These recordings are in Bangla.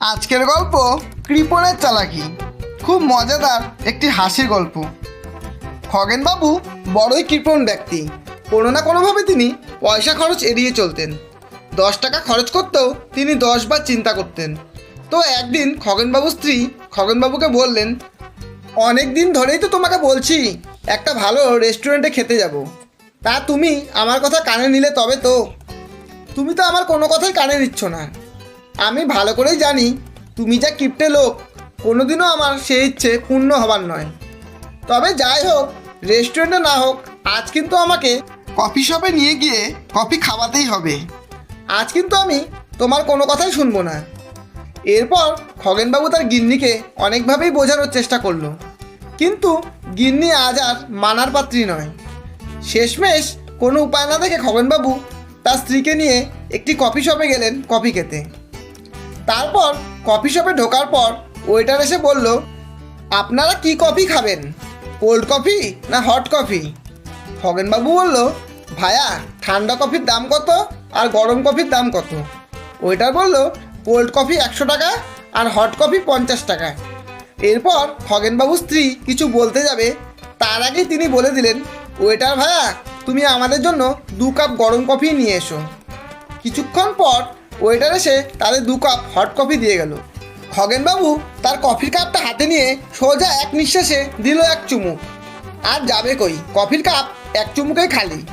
আজকের গল্প কৃপণের চালাকি। খুব মজাদার একটি হাসির গল্প। খগেনবাবু বড়ই কৃপণ ব্যক্তি। কোনো না কোনোভাবে তিনি পয়সা খরচ এড়িয়ে চলতেন। দশ টাকা খরচ করতেও তিনি দশ বার চিন্তা করতেন। তো একদিন খগেনবাবুর স্ত্রী খগেনবাবুকে বললেন, অনেক দিন ধরেই তো তোমাকে বলছি, একটা ভালো রেস্টুরেন্টে খেতে যাব। তা তুমি আমার কথা কানে নিলে তবে তো। তুমি তো আমার কোনো কথাই কানে নিচ্ছ না। আমি ভালো করেই জানি তুমি যা কিপটে লোক, কোনোদিনও আমার সেই ইচ্ছে পূর্ণ হবার নয়। তবে যাই হোক রেস্টুরেন্টে না হোক, আজ কিন্তু আমাকে কফি শপে নিয়ে গিয়ে কফি খাওয়াতেই হবে। আজ কিন্তু আমি তোমার কোনো কথাই শুনব না। এরপর খগেনবাবু তার গিন্নিকে অনেকভাবেই বোঝানোর চেষ্টা করল। কিন্তু গিন্নি আজ আর মানার পাত্রী নয়। শেষমেশ কোনো উপায় না দেখে খগেনবাবু তার স্ত্রীকে নিয়ে একটি কফি শপে গেলেন কফি খেতে। তারপর কফি শপে ঢোকার পর ওয়েটার এসে বলল, আপনারা কি কফি খাবেন? কোল্ড কফি না হট কফি খগেনবাবু বলল ভায়া ঠান্ডা কফির দাম কত আর গরম কফির দাম কত? ওয়েটার বলল কোল্ড কফি একশো টাকা আর হট কফি পঞ্চাশ টাকা। এরপর খগেনবাবু স্ত্রী কিছু বলতে যাবে, তার আগেই তিনি বলে দিলেন ওয়েটার ভায়া তুমি আমাদের জন্য দু কাপ গরম কফি নিয়ে এসো। কিছুক্ষণ পর ওয়েটার এসে তাদের দু কাপ হট কফি দিয়ে গেল। খগেনবাবু তার কফির কাপটা হাতে নিয়ে সোজা এক নিঃশ্বাসে দিল এক চুমুক। আর যাবে কই? কফির কাপ এক চুমুকেই খালি।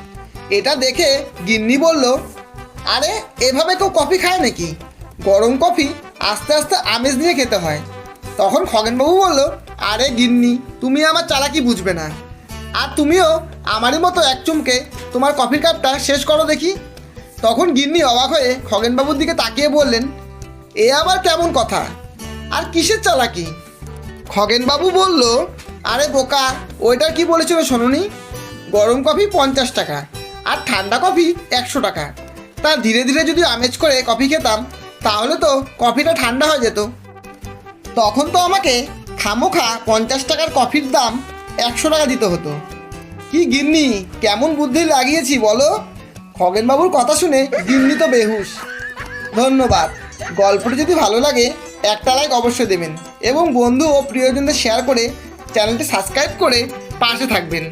এটা দেখে গিন্নি বলল, আরে, এভাবে কেউ কফি খায় নাকি? গরম কফি আস্তে আস্তে আমেজ নিয়ে খেতে হয়। তখন খগেনবাবু বলল, আরে গিন্নি, তুমি আমার চালাকি বুঝবে না। আর তুমিও আমারই মতো এক চুমকে তোমার কফির কাপটা শেষ করো দেখি। তখন গিন্নি অবাক হয়ে খগেনবাবুর দিকে তাকিয়ে বললেন, এ আবার কেমন কথা? আর কিসের চালাকি? খগেনবাবু বলল, আরে বোকা ওইটা কি বলেছিল শোনুনি? গরম কফি পঞ্চাশ টাকা আর ঠান্ডা কফি একশো টাকা। তা ধীরে ধীরে যদি আমেজ করে কফি খেতাম, তাহলে তো কফিটা ঠান্ডা হয়ে যেত। তখন তো আমাকে খামোখা পঞ্চাশ টাকার কফির দাম একশো টাকা দিতে হতো। কি গিন্নি, কেমন বুদ্ধি লাগিয়েছি বলো? খগেনবাবুর কথা শুনে গিন্নি তো বেহুশ। ধন্যবাদ। গল্পটি যদি ভালো লাগে, একটা লাইক অবশ্যই দেবেন এবং বন্ধু ও প্রিয়জনদের শেয়ার করে চ্যানেলটি সাবস্ক্রাইব করে পাশে থাকবেন।